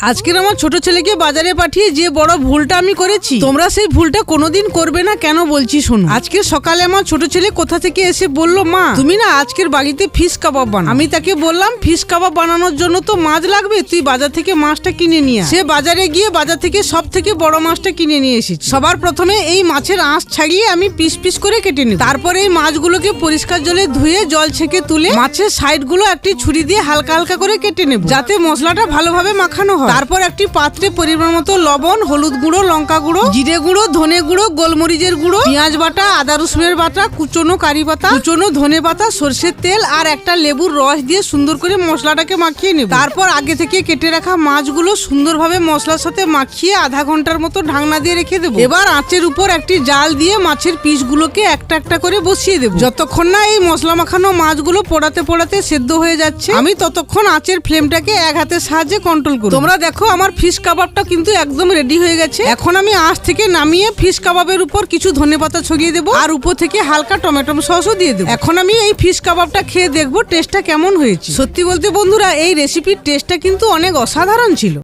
আজকের আমার ছোট ছেলেকে বাজারে পাঠিয়ে যে বড় ভুলটা আমি করেছি, তোমরা সেই ভুলটা কোনোদিন করবে না কেন বলছি শোনো। আজকে সকালে আমার ছোট ছেলে কোথা থেকে এসে বলল, মা, তুমি না আজকের বাড়িতে ফিশ কাবাব বানা আমি তাকে বললাম, ফিশ কাবাব বানানোর জন্য তো মাছ লাগবে, তুই বাজার থেকে মাছটা কিনে নিয়ে সে বাজারে গিয়ে বাজার থেকে সব থেকে বড় মাছটা কিনে নিয়ে এসেছি। সবার প্রথমে এই মাছের আঁশ ছাড়িয়ে আমি পিস পিস করে কেটে নেব। তারপরে এই মাছগুলোকে পরিষ্কার জলে ধুয়ে জল ছেঁকে তুলে মাছের সাইডগুলো একটি ছুরি দিয়ে হালকা হালকা করে কেটে নেব, যাতে মশলাটা ভালোভাবে মাখানো হয়। তারপর একটি পাত্রে পরিমাণ মতো লবণ হলুদ গুঁড়ো লঙ্কা গুঁড়ো জিরে গুঁড়ো ধনে গুঁড়ো গোলমরিচের গুঁড়ো পেঁয়াজ বাটা আদা রসুনের বাটা কুচনো কারি পাতা কুচনো ধনে পাতা সর্ষের তেল আর একটা লেবুর রস দিয়ে সুন্দর করে মশলাটাকে মাখিয়ে নেব। তারপর আগে থেকে কেটে রাখা মাছগুলো সুন্দরভাবে মশলার সাথে মাখিয়ে আধা ঘণ্টার মতো ঢাকনা দিয়ে রেখে দেবো। এবার আঁচের উপর একটি জাল দিয়ে মাছের পিসগুলোকে একটা একটা করে বসিয়ে দেবো। যতক্ষণ না এই মশলা মাখানো মাছগুলো পোড়াতে পোড়াতে সেদ্ধ হয়ে যাচ্ছে আমি ততক্ষণ আঁচের ফ্লেমটাকে এক হাতের সাহায্যে কন্ট্রোল করব। তোমরা দেখো, আমার ফিশ কাবাবটা কিন্তু একদম রেডি হয়ে গেছে। এখন আমি আজ থেকে নামিয়ে ফিশ কাবাবের উপর কিছু ধনে পাতা ছড়িয়ে দেবো, আর উপর থেকে হালকা টমেটো সসও দিয়ে দেবো। এখন আমি এই ফিশ কাবাবটা খেয়ে দেখব টেস্টটা কেমন হয়েছে। সত্যি বলতে বন্ধুরা, এই রেসিপির টেস্টটা কিন্তু অনেক অসাধারণ ছিল।